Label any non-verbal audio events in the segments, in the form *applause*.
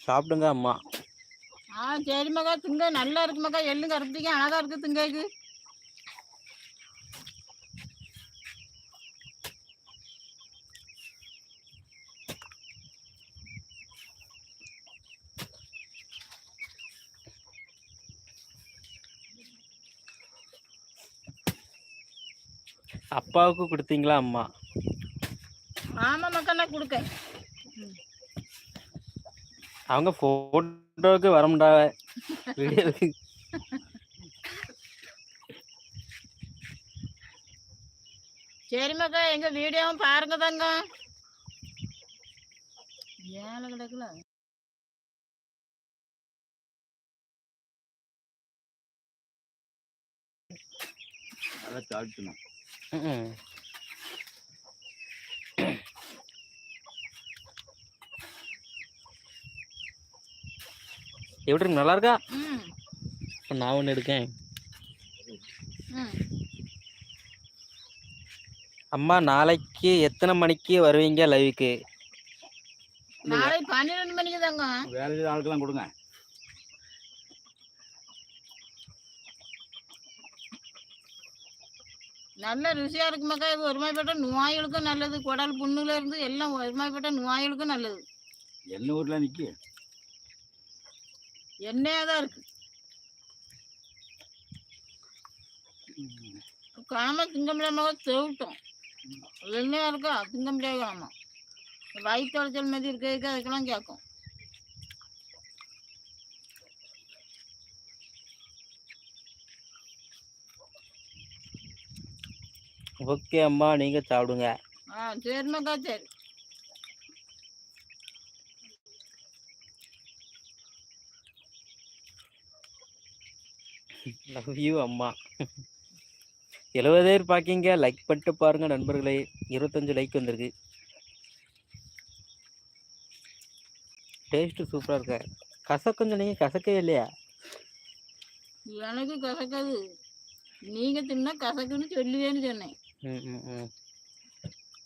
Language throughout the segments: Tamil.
சாப்பிடுங்க அம்மா. ஆ சரி மகா. திங்க. நல்லா இருக்கு மகா. எள்ளு கருப்பிடிக்க அழகா இருக்கு திங்கைக்கு. அப்பாவுக்கு கொடுத்தீங்களா அம்மா? ஆமா மக்கா நான் கொடுக்க அவங்க போட்டோவுக்கு வர முடியாத வீடியோவுக்கு. சரி மக்கா எங்க வீடியோவும் பாருங்க தாங்க. ஏழை கிடக்குல. நல்லா தாழ்த்தணும். எப்படி இருக்கு? நல்லா இருக்கா இப்ப நான் ஒன்று எடுக்கேன். அம்மா நாளைக்கு எத்தனை மணிக்கு வருவீங்க லைவுக்கு நாளை பன்னிரெண்டு மணிக்கு தாங்க. வேலை செய்த ஆளுக்கெல்லாம் கொடுங்க. நல்ல ருசியா இருக்கு மக்கா. இது ஒருமைப்பட்ட நோய்களுக்கும் நல்லது. குடல் புண்ணுல இருந்து எல்லாம் ஒருமைப்பட்ட நோய்களுக்கும் நல்லது. என்ன ஊர்ல நிக்கி? எண்ணெயா தான் இருக்கு. காம திங்க முடியாம செவிட்டோம். எண்ணெயா இருக்கா? திங்க முடியாது காம வயிற்று அழைச்சல் மாதிரி இருக்கிறதுக்கு அதுக்கெல்லாம் கேட்கும். ஓகே அம்மா நீங்க சாப்பிடுங்க. ஆ சரி மக்கா சரி. லவ் யூ அம்மா. எழுபது பேர் பார்க்கிங்க லைக் பண்ணிட்டு பாருங்க நண்பர்களே. இருபத்தஞ்சு லைக் வந்திருக்கு. டேஸ்ட் சூப்பரா இருக்க? கசக்கும் சொன்னீங்க கசக்கவே இல்லையா? எனக்கு கசக்காது. நீங்க தின்னா கசக்குன்னு சொல்லுவேன்னு சொன்னேன். ம் ம் ம்.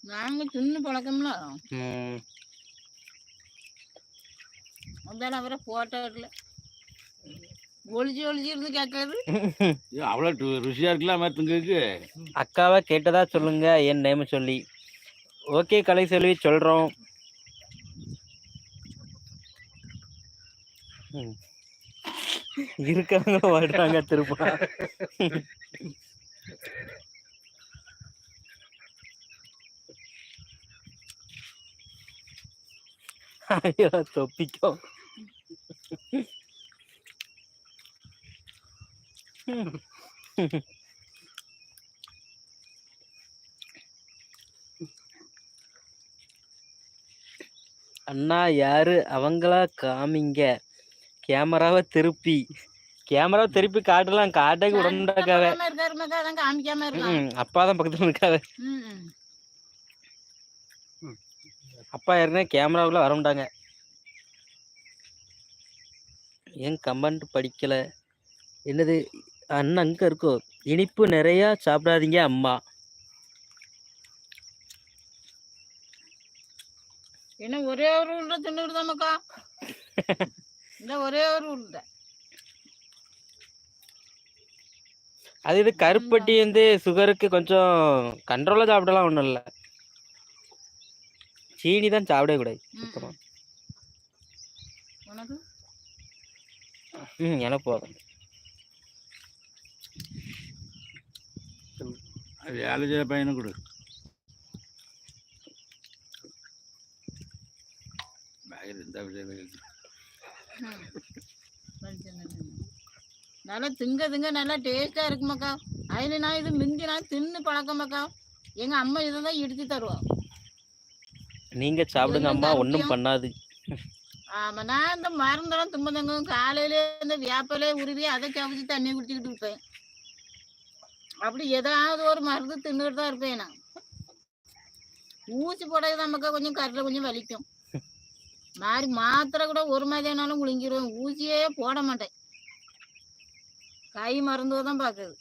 நாங்க தின்னு பழக்கம்ல. அதான் அவரை போட்டோ இல்லை ஒளிச்சு ஒளிச்சு இருந்து கேட்கறது ஐயோ, அவ்வளவு ரு- ருசியா இருக்குல்ல மாதிரி திங்கிறதுக்கு அக்காவை கேட்டதா சொல்லுங்க என் நேம் சொல்லி. ஓகே கலை செல்வி சொல்றோம். ம். இருக்காங்க வாழ்றாங்க திரும்ப ஐயோ தொப்பிக்கோ அண்ணா யாரு? அவங்களா காமிங்க. கேமராவை திருப்பி. கேமராவை திருப்பி காட்டலாம். காட்டக்கு உடம்புக்காக அப்பா தான் பக்கத்துல ம். அப்பா ஏற்கனவே கேமராவுக்குள்ள வரமாட்டாங்க ஏன் கமெண்ட் படிக்கல? என்னது? அண்ணன் அங்க இருக்கோ? இனிப்பு நிறைய சாப்பிடாதீங்க அம்மா. என்ன ஒரே ஒரு உருண்டை தின்னுட்டு தான் மக்கா? *laughs* இந்த ஒரே ஒரு உருண்டை அது இது கருப்பட்டி வந்து சுகருக்கு கொஞ்சம் கண்ட்ரோலாக சாப்பிடலாம் ஒன்றும் இல்லை. சீனி தான் சாப்பிடவே கூடாது ம், சுத்தமா. ம். உனக்கு? ம் எனக்கு போதும். வேலை செய்த பையனை கொடு பேக்கில் இந்த. நல்லா திங்க திங்க நல்லா டேஸ்டா இருக்கு மக்கா அதில் நான் இது மிந்தி நான் தின்னு பழக்கம் மக்கா எங்க அம்மா இதை தான் இடிச்சு தருவா நீங்க சாப்பிடுங்க அம்மா ஒன்றும்? பண்ணாது ஆமா நான் இந்த மருந்தெல்லாம் தும்பதங்க காலையில இந்த வேப்பிலே உருவி அதை கவிச்சு தண்ணி குடிச்சுக்கிட்டு இருப்பேன் அப்படி ஏதாவது ஒரு மருந்து தின்னுட்டு தான் இருப்பேன் நான். ஊசி போடவே நமக்கு கொஞ்சம் கருல கொஞ்சம் வலிக்கும். மாதிரி மாத்திரை கூட ஒரு மாதிரியானாலும் முழுங்கிடுவேன் ஊசியே போட மாட்டேன். கை மருந்து தான் பார்க்குது